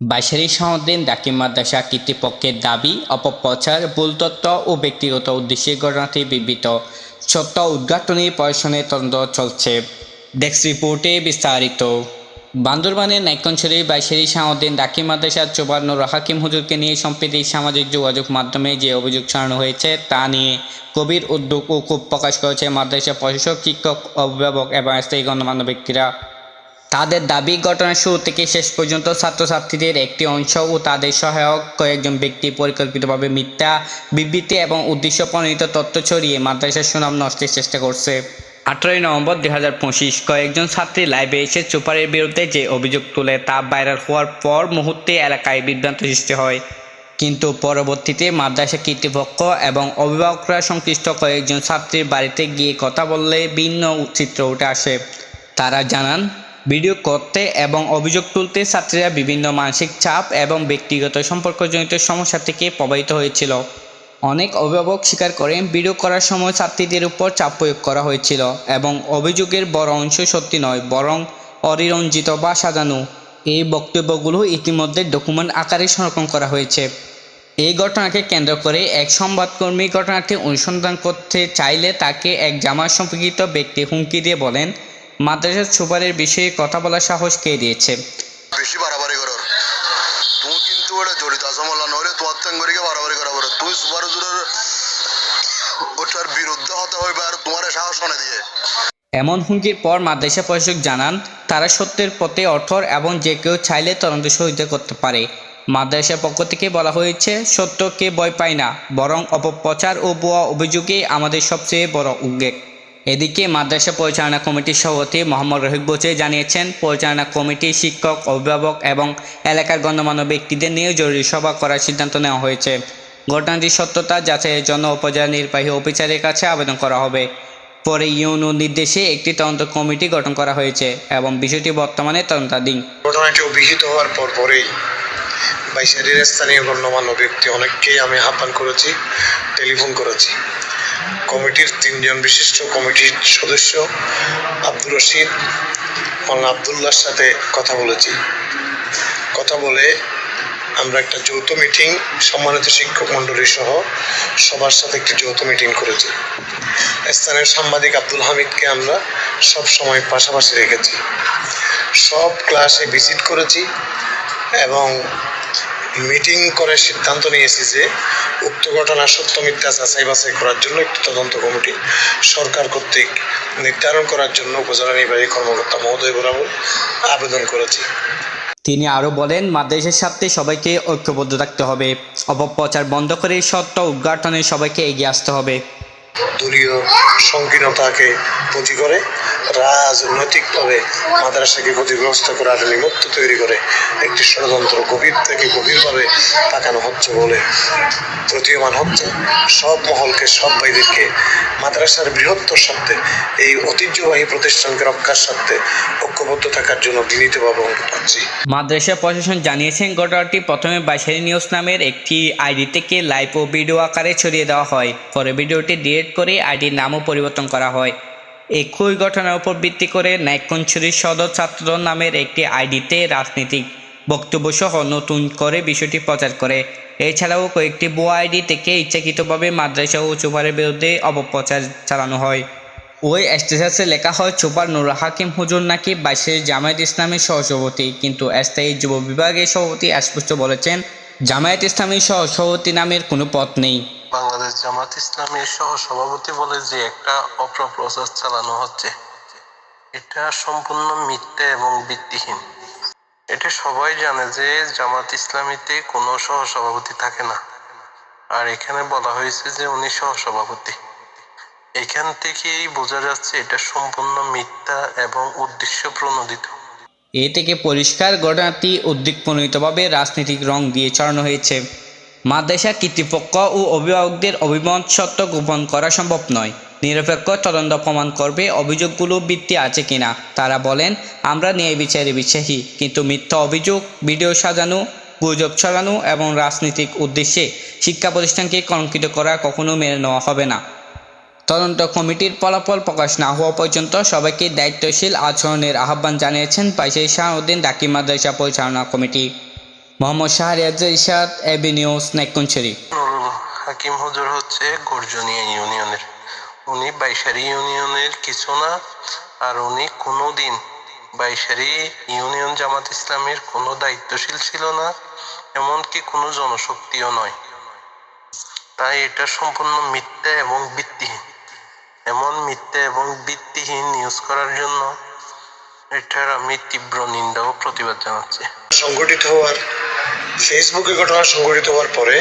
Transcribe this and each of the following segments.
বাইশারি শাহদ্দিন ডাকিম মাদ্রাসা কর্তৃপক্ষের দাবি, অপপ্রচার, ভুল ও ব্যক্তিগত উদ্দেশ্যে ঘটনাটি বিবৃত। সত্য উদ্ঘাটনী প্রশাসনের তদন্ত চলছে। ডেস্ক রিপোর্টে বিস্তারিত। বান্দরবানের নাইকঞ্চলী বাইশারি শাহদ্দিন ডাকিম মাদ্রাসার চৌবান্নর হাকিম হুজুরকে নিয়ে সম্প্রতি সামাজিক যোগাযোগ মাধ্যমে যে অভিযোগ ছড়ানো হয়েছে তা নিয়ে গভীর উদ্যোগ ও ক্ষোভ প্রকাশ করেছে মাদ্রাসা প্রশাসক, শিক্ষক, অভিভাবক এবং স্থায়ী গণ্যমান্য ব্যক্তিরা। তাদের দাবি ঘটনার শুরু থেকে শেষ পর্যন্ত ছাত্রছাত্রীদের একটি অংশ ও তাদের সহায়ক কয়েকজন ব্যক্তি পরিকল্পিতভাবে মিথ্যা বিবৃতি এবং উদ্দেশ্য প্রণীত তথ্য ছড়িয়ে মাদ্রাসার সুনাম নষ্টের চেষ্টা করছে। আঠারোই নভেম্বর দুই হাজার পঁচিশ কয়েকজন ছাত্রী লাইভে এসে চোপারের বিরুদ্ধে যে অভিযোগ তুলে তা ভাইরাল হওয়ার পর মুহূর্তে এলাকায় বিভ্রান্ত সৃষ্টি হয়। কিন্তু পরবর্তীতে মাদ্রাসা কর্তৃপক্ষ এবং অভিভাবকরা সংশ্লিষ্ট কয়েকজন ছাত্রীর বাড়িতে গিয়ে কথা বললে ভিন্ন চিত্র উঠে আসে। তারা জানান ভিডিও করতে এবং অভিযোগ তুলতে ছাত্রীরা বিভিন্ন মানসিক চাপ এবং ব্যক্তিগত সম্পর্কজনিত সমস্যা থেকে প্রভাবিত হয়েছিল। অনেক অভিভাবক স্বীকার করেন ভিডিও করার সময় ছাত্রীদের উপর চাপ প্রয়োগ করা হয়েছিল এবং অভিযোগের বড় অংশ সত্যি নয়, বরং অরিরঞ্জিত বা সাজানো। এই বক্তব্যগুলো ইতিমধ্যে ডকুমেন্ট আকারে সংরক্ষণ করা হয়েছে। এই ঘটনাকে কেন্দ্র করে এক সংবাদকর্মী ঘটনাটি অনুসন্ধান করতে চাইলে তাকে এক জামা সম্পর্কিত ব্যক্তি হুমকি দিয়ে বলেন মাদ্রাসার সুপারের বিষয়ে কথা বলার সাহস কে দিয়েছে? বেশি বাড়াবাড়ি করার তুমি কিন্তু ওটা জড়িত আছো নইলে তোমার তেঙ্গরিকে বাড়াবাড়ি করা বলো তুমি সুপার হুজুরের ওটার বিরুদ্ধে হতে হইবে আর তোমার সাহস মনে দিয়ে। এমন হুমকির পর মাদ্রাসা প্রশাসক জানান তারা সত্যের পথে অঠর এবং যে কেউ চাইলে তদন্ত সহযোগিতা করতে পারে। মাদ্রাসার পক্ষ থেকে বলা হয়েছে সত্যকে ভয় পায় না বরং অপপ্রচার ও ভুয়া অভিযোগে আমাদের সবচেয়ে বড় উদ্বেগ। এদিকে মাদ্রাসা পরিচালনা কমিটির সভাপতি মোহাম্মদ রহিব বচে জানিয়েছেন, পরিচালনা কমিটি শিক্ষক, অভিভাবক এবং এলাকার গণ্যমান্য ব্যক্তিদের নিয়ে জরুরি সভা করার সিদ্ধান্ত নেওয়া হয়েছে। ঘটনাটির সত্যতা যাচাইয়ের জন্য উপজেলা নির্বাহী অফিসারের কাছে আবেদন করা হবে। পরে ইউনো নির্দেশে একটি তদন্ত কমিটি গঠন করা হয়েছে এবং বিষয়টি বর্তমানে তদন্তাধীন। ঘটনাটি অভিহিত হওয়ার পর পরেই বাইশারির স্থানীয় গণ্যমান্য ব্যক্তি অনেককেই আমি আহ্বান করেছি, টেলিফোন করেছি। কমিটির তিনজন বিশিষ্ট কমিটির সদস্য আব্দুর রশিদ, মাওলানা আবদুল্লার সাথে কথা বলেছি। কথা বলে আমরা একটা যৌথ মিটিং, সম্মানিত শিক্ষক মণ্ডলী সহ সবার সাথে একটি যৌথ মিটিং করেছি। স্থানীয় সাংবাদিক আব্দুল হামিদকে আমরা সব সময় পাশাপাশি রেখেছি। সব ক্লাসে ভিজিট করেছি এবং মিটিং করে সিদ্ধান্ত নিয়েছি যে উক্ত ঘটনা সত্য মিথ্যা যাচাই বাছাই করার জন্য একটি তদন্ত কমিটি সরকার কর্তৃক নির্ধারণ করার জন্য উপজেলা নির্বাহী কর্মকর্তা মহোদয় বরাবর আবেদন করেছি। তিনি আরও বলেন, মাদ্রাসার স্বার্থে সবাইকে ঐক্যবদ্ধ থাকতে হবে। অপপ্রচার বন্ধ করে সত্য উদ্ঘাটনে সবাইকে এগিয়ে আসতে হবে। দলীয় সংকীর্ণতাকে পুঁজি করে, রাজনৈতিকভাবে মাদ্রাসাকে ক্ষতিগ্রস্ত করার নিমিত্ত তৈরি করে, একটি ষড়যন্ত্র গভীর থেকে গভীরভাবে তাকানো হচ্ছে বলে প্রতীয়মান হচ্ছে। সব মহলকে, সব ভাইদেরকে মাদ্রাসার বৃহত্তর স্বার্থে, এই ঐতিহ্যবাহী প্রতিষ্ঠানকে রক্ষার স্বার্থে ঐক্যবদ্ধ থাকার জন্য বিনীতভাবে অনুরোধ করছি। মাদ্রাসা প্রশাসন জানিয়েছেন, ঘটনাটি প্রথমে বাইশারি নিউজ নামের একটি আইডি থেকে লাইভ ও ভিডিও আকারে ছড়িয়ে দেওয়া হয়। পরে ভিডিওটি ডিলিট করে আইডির নামও পরিবর্তন করা হয়। একই ঘটনার উপর ভিত্তি করে নাইকঞ্চুরি সদর ছাত্রদল নামের একটি আইডিতে রাজনৈতিক বক্তব্য সহ নতুন করে বিষয়টি প্রচার করে। এছাড়াও কয়েকটি ভুয়া আইডি থেকে ইচ্ছাকৃতভাবে মাদ্রাসা ও চুপারের বিরুদ্ধে অপপ্রচার চালানো হয়। ওই স্ট্যাটাসে লেখা হয় চোপার নুর হাকিম হুজুর নাকি বাইশে জামায়াত ইসলামের সহসভাপতি। কিন্তু স্থায়ী যুব বিভাগের সভাপতি স্পষ্ট বলেছেন, জামায়াত ইসলামী সহসভাপতি নামের কোনো পথ নেই। বাংলাদেশ জামাত ইসলামের সহ সভাপতি বলে যে একটা অপপ্রচার চালানো হচ্ছে, এটা সম্পূর্ণ মিথ্যা এবং ভিত্তিহীন। এটা সবাই জানে যে জামাত ইসলামীতে কোনো সহ সভাপতি থাকে না। আর এখানে বলা হয়েছে যে উনি সহ সভাপতি এখান থেকেই বোঝা যাচ্ছে এটা সম্পূর্ণ মিথ্যা এবং উদ্দেশ্য প্রণোদিত। এ থেকে পরিষ্কার ঘটনাটি উদ্দীপনীতভাবে রাজনৈতিক রং দিয়ে চড়ানো হয়েছে। মাদ্রাসা কর্তৃপক্ষ ও অভিভাবকদের অভিমত সত্য গোপন করা সম্ভব নয়। নিরপেক্ষ তদন্ত প্রমাণ করবে অভিযোগগুলো ভিত্তি আছে কিনা। তারা বলেন, আমরা ন্যায় বিচারে বিশ্বাসী, কিন্তু মিথ্যা অভিযোগ, ভিডিও সাজানো, গুজব ছড়ানো এবং রাজনৈতিক উদ্দেশ্যে শিক্ষা প্রতিষ্ঠানকে কলঙ্কিত করা কখনো মেনে নেওয়া হবে না। তদন্ত কমিটির ফলাফল প্রকাশ না হওয়া পর্যন্ত সবাইকে দায়িত্বশীল আচরণের আহ্বান জানিয়েছেন পাইসে শাহউদ্দিন ডাকি মাদ্রাসা পরিচালনা committee. Mohammad Shahriaz Ishad AB news নেকুঞ্চেরি Hakim হুজুর হচ্ছে গর্জনিয়া ইউনিয়নের। উনি বাইশারি ইউনিয়নের কিছু না, আর উনি কোনোদিন বাইশারি ইউনিয়ন জামাত ইসলামের কোনো দায়িত্বশীল ছিল না, এমনকি কোনো জনশক্তিও নয়। তাই এটা সম্পূর্ণ মিথ্যা এবং ভিত্তিহীন। এমন মিথ্যা এবং ভিত্তিহীন নিউজ করার জন্য এটার আমি তীব্র নিন্দা ও প্রতিবাদ জানাচ্ছি। সংগঠিত হওয়ার ফেসবুকে ঘটনা সংগঠিত হওয়ার পরে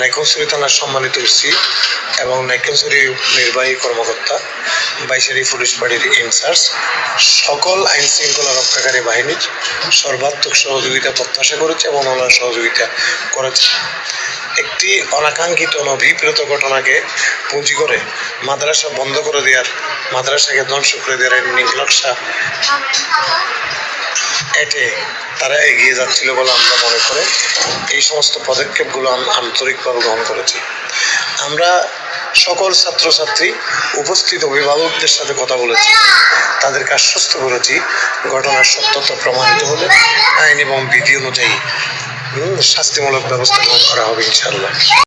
নাইকমসুরি থানার সম্মানিত ওসি এবং নাইকমসুরি নির্বাহী কর্মকর্তা বাইশারি পুলিশ পার্টির ইনচার্জ সকল আইন শৃঙ্খলা রক্ষাকারী বাহিনীর সর্বাত্মক সহযোগিতা প্রত্যাশা করেছে এবং ওনার সহযোগিতা করেছে। একটি অনাকাঙ্ক্ষিত অনভিপ্রেত ঘটনাকে পুঁজি করে মাদ্রাসা বন্ধ করে দেওয়ার মাদ্রাসাকে ধ্বংস করে দেওয়ার নির্লক্ষা এটে তারা এগিয়ে যাচ্ছিল বলে আমরা মনে করে এই সমস্ত পদক্ষেপগুলো আন্তরিকভাবে গ্রহণ করেছি। আমরা সকল ছাত্রছাত্রী, উপস্থিত অভিভাবকদের সাথে কথা বলেছি। তাদেরকে আশ্বস্ত করেছি ঘটনার সত্যতা প্রমাণিত হলে, আইন এবং বিধি অনুযায়ী শাস্তিমূলক ব্যবস্থা গ্রহণ করা হবে ইনশাআল্লাহ।